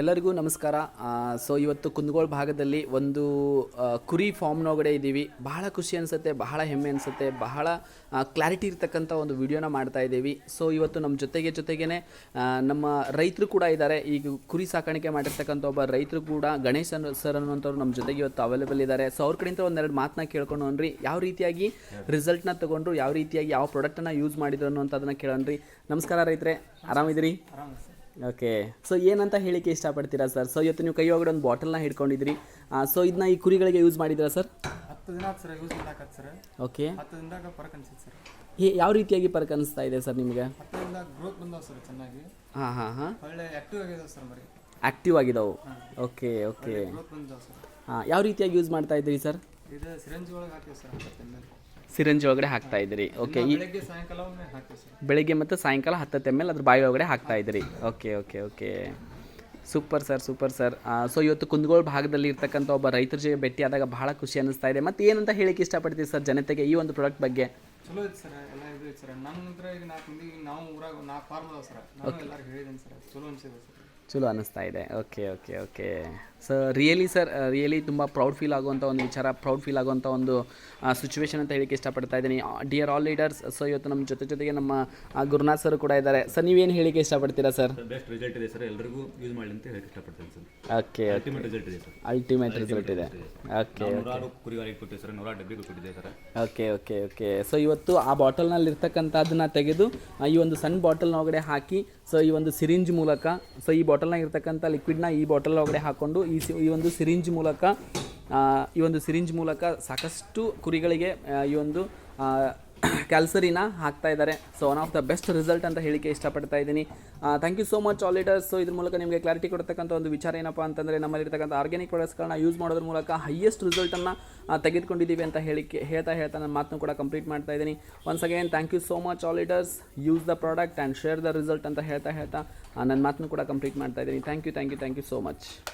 ಎಲ್ಲರಿಗೂ ನಮಸ್ಕಾರ. ಸೊ ಇವತ್ತು ಕುಂದಗೋಳ ಭಾಗದಲ್ಲಿ ಒಂದು ಕುರಿ ಫಾರ್ಮ್ನೊಳಗಡೆ ಇದ್ದೀವಿ. ಬಹಳ ಖುಷಿ ಅನಿಸುತ್ತೆ, ಬಹಳ ಹೆಮ್ಮೆ ಅನಿಸುತ್ತೆ, ಬಹಳ ಕ್ಲಾರಿಟಿ ಇರ್ತಕ್ಕಂಥ ಒಂದು ವಿಡಿಯೋನ ಮಾಡ್ತಾ ಇದ್ದೀವಿ. ಸೊ ಇವತ್ತು ನಮ್ಮ ಜೊತೆಗೆ ಜೊತೆಗೇ ನಮ್ಮ ರೈತರು ಕೂಡ ಇದ್ದಾರೆ. ಈಗ ಕುರಿ ಸಾಕಾಣಿಕೆ ಮಾಡಿರ್ತಕ್ಕಂಥ ಒಬ್ಬ ರೈತರು ಕೂಡ ಗಣೇಶ್ ಸರ್ ಅನ್ನುವಂಥವ್ರು ನಮ್ಮ ಜೊತೆಗೆ ಇವತ್ತು ಅವೈಲೇಬಲ್ ಇದ್ದಾರೆ. ಸೊ ಅವ್ರ ಕಡೆಯಿಂದ ಒಂದೆರಡು ಮಾತನ್ನ ಕೇಳ್ಕೊಂಡು ಅನ್ರಿ ಯಾವ ರೀತಿಯಾಗಿ ರಿಸಲ್ಟ್ನ ತಗೊಂಡ್ರು, ಯಾವ ರೀತಿಯಾಗಿ ಯಾವ ಪ್ರಾಡಕ್ಟನ್ನು ಯೂಸ್ ಮಾಡಿದ್ರು ಅನ್ನೋಂಥದ್ದನ್ನ ಕೇಳೋಣ್ರಿ ನಮಸ್ಕಾರ ರೈತರೆ, ಆರಾಮಿದ್ದೀರಿ? ಓಕೆ ಸೊ ಏನಂತ ಹೇಳಿಕೆ ಇಷ್ಟಪಡ್ತೀರಾ ಸರ್ ಸೊ ಇವತ್ತು ನೀವು ಕೈ ಒಳಗಡೆ ಒಂದು ಬಾಟಲ್ನ ಹಿಡ್ಕೊಂಡಿದ್ರಿ. ಸೊ ಇದನ್ನ ಈ ಕುರಿಗಳಿಗೆ ಯೂಸ್ ಮಾಡಿದ್ರಾ ಸರ್ ಹತ್ತು ದಿನ ಆತ್ ಸರ್ ಯೂಸ್ ಮಾಡಾಕತ್ ಸರ್ ಓಕೆ ಹತ್ತು ದಿನದಾಗ ಫರಕ್ ಅನ್ಸಿತ್ತು ಸರ್ ಯಾವ ರೀತಿಯಾಗಿ ಫರ್ಕ್ ಅನಿಸ್ತಾ ಇದೆ ಸರ್ ನಿಮಗೆ? ಹತ್ತು ದಿನದಾಗ ಗ್ರೋತ್ ಬಂದಾವ ಸರ್ ಚೆನ್ನಾಗಿ. ಹಾಂ ಹಾಂ ಹಾಂ. ಒಳ್ಳೆ ಆಕ್ಟಿವ್ ಆಗಿದಾವೆ ಸರ್ ಮರಿ. ಆ್ಯಕ್ಟಿವ್ ಆಗಿದಾವು. ಓಕೆ ಓಕೆ ಗ್ರೋತ್ ಬಂದಾವ ಸರ್ ಹಾಂ ಯಾವ ರೀತಿಯಾಗಿ ಯೂಸ್ ಮಾಡ್ತಾ ಇದ್ದೀರಿ ಸರ್ ಇದು ಸಿರಂಜಿ ಒಳಗೆ ಹಾಕ್ತೀವಿ ಸರ್ ಹತ್ತು ದಿನ ಸಿರಂಜ್ ಒಳಗಡೆ ಹಾಕ್ತಾ ಇದ್ರಿ ಓಕೆ ಈ ಬೆಳಗ್ಗೆ ಸಾಯಂಕಾಲ ಒಮ್ಮೆ ಹಾಕ್ತೀವಿ ಸರ್. ಬೆಳಿಗ್ಗೆ ಮತ್ತು ಸಾಯಂಕಾಲ ಹತ್ತತ್ತೆ ಎಂ ಎಲ್ ಅದ್ರ ಬಾಯಿ ಒಳಗಡೆ ಹಾಕ್ತಾ ಇದ್ರಿ okay okay okay super sir super sir so ಇವತ್ತು ಕುಂದಗೋಳ ಭಾಗದಲ್ಲಿ ಇರ್ತಕ್ಕಂಥ ಒಬ್ಬ ರೈತರ ಜೊತೆ ಭೇಟಿಯಾದಾಗ ಬಹಳ ಖುಷಿ ಅನ್ನಿಸ್ತಾ ಇದೆ. ಮತ್ತು ಏನಂತ ಹೇಳಿಕ್ಕೆ ಇಷ್ಟಪಡ್ತೀವಿ ಸರ್ ಜನತೆಗೆ ಈ ಒಂದು ಪ್ರಾಡಕ್ಟ್ ಬಗ್ಗೆ? ಚಲೋ ಐತೆ ಸರ್ ಎಲ್ಲ ಇದು ಐತೆ ಸರ್. ನನ್ನ ನಂತರ ಈಗ ನಾಲ್ಕು ಮಂದಿ ನಾವು ಊರಾಗ ನಾಲ್ಕು ಫಾರ್ಮ್ ಅದಾವ ಸರ್. ನಾನು ಎಲ್ಲರಿಗೂ ಹೇಳಿದ್ದೀನಿ ಸರ್ ಚಲೋ ಅನಿಸಿದೆ ಸರ್. ಚಲೋ ಅನ್ನಿಸ್ತಾ ಇದೆ. Okay okay okay sir really sir really ತುಂಬ ಪ್ರೌಡ್ ಫೀಲ್ ಆಗುವಂಥ ಒಂದು ವಿಚಾರ ಪ್ರೌಡ್ ಫೀಲ್ ಆಗುವಂಥ ಒಂದು ಸಿಚುವೇಶನ್ ಅಂತ ಹೇಳಿಕ್ಕೆ ಇಷ್ಟಪಡ್ತಾ ಇದ್ದೀನಿ. ಡಿಯರ್ ಆಲ್ ಲೀಡರ್ಸ್ ಸೊ ಇವತ್ತು ನಮ್ಮ ಜೊತೆ ಜೊತೆಗೆ ನಮ್ಮ ಗುರುನಾಥ್ ಸರ್ ಕೂಡ ಇದ್ದಾರೆ. ಸರ್ ನೀವೇನು ಹೇಳಿಕ್ಕೆ ಇಷ್ಟಪಡ್ತೀರಾ ಸರ್ ಬೆಸ್ಟ್ ರಿಸಲ್ಟ್ ಇದೆ ಸರ್. ಎಲ್ಲರಿಗೂ ಯೂಸ್ ಮಾಡಿ ಅಂತ ಹೇಳಕ್ಕೆ ಇಷ್ಟಪಡ್ತೀನಿ ಸರ್. ಓಕೆ ಅಲ್ಟಿಮೇಟ್ ರಿಸಲ್ಟ್ ಇದೆ ಸರ್. ಅಲ್ಟಿಮೇಟ್ ರಿಸಲ್ಟ್ ಇದೆ. ಓಕೆ ನೂರಾರು ಕುರಿಗಾರಿಗೆ ಕೊಟ್ಟಿದೆ ಸರ್. ನೂರಾರು ಡಬ್ಬಿಗೆ ಕೊಟ್ಟಿದೆ sir. Okay okay okay so ಇವತ್ತು ಆ ಬಾಟಲ್ನಲ್ಲಿ ಇರ್ತಕ್ಕಂಥದ್ದನ್ನ ತೆಗೆದು ಈ ಒಂದು ಸಣ್ಣ ಬಾಟಲ್ನ ಒಳಗಡೆ ಹಾಕಿ ಸೊ ಈ ಒಂದು ಸಿರಿಂಜ್ ಮೂಲಕ ಸೊ ಈ ಬಾಟಲ್ನಾಗ ಇರ್ತಕ್ಕಂಥ ಲಿಕ್ವಿಡ್ನ ಈ ಬಾಟಲ್ ಒಳಗಡೆ ಹಾಕ್ಕೊಂಡು ಈ ಈ ಒಂದು ಸಿರಿಂಜ್ ಮೂಲಕ ಆ, ಈ ಒಂದು ಸಿರಿಂಜ್ ಮೂಲಕ ಸಾಕಷ್ಟು ಕುರಿಗಳಿಗೆ ಈ ಒಂದು ಕ್ಯಾಲ್ಸರಿನ ಹಾಕ್ತಾ ಇದ್ದಾರೆ. So one of the best result ಅಂತ ಹೇಳಿಕೆ ಇಷ್ಟಪಡ್ತಾ ಇದ್ದೀನಿ. Thank you so much all leaders so ಇದ್ರ ಮೂಲಕ ನಿಮಗೆ ಕ್ಲಾರಿಟಿ ಕೊಡ್ತಕ್ಕಂಥ ಒಂದು ವಿಚಾರ ಏನಪ್ಪ ಅಂತಂದರೆ, ನಮ್ಮಲ್ಲಿರ್ತಕ್ಕಂಥ ಆರ್ಗ್ಯಾನಿಕ್ ಪ್ರಾಡಕ್ಟ್ಸ್ಗಳನ್ನ ಯೂಸ್ ಮಾಡೋದ್ರ ಮೂಲಕ ಹೈಯೆಸ್ಟ್ ರಿಸಲ್ಟನ್ನು ತೆಗೆದುಕೊಂಡಿದ್ದೀವಿ ಅಂತ ಹೇಳಿಕೆ ಹೇಳ್ತಾ ಹೇಳ್ತಾ ನನ್ನ ಮಾತನ್ನು ಕೂಡ ಕಂಪ್ಲೀಟ್ ಮಾಡ್ತಾ ಇದ್ದೀನಿ. Once again thank you so much all leaders use the product and share the result ಅಂತ ಹೇಳ್ತಾ ಹೇಳ್ತಾ ನನ್ನ ಮಾತನ್ನು ಕೂಡ ಕಂಪ್ಲೀಟ್ ಮಾಡ್ತಾ ಇದ್ದೀನಿ. Thank you thank you thank you so much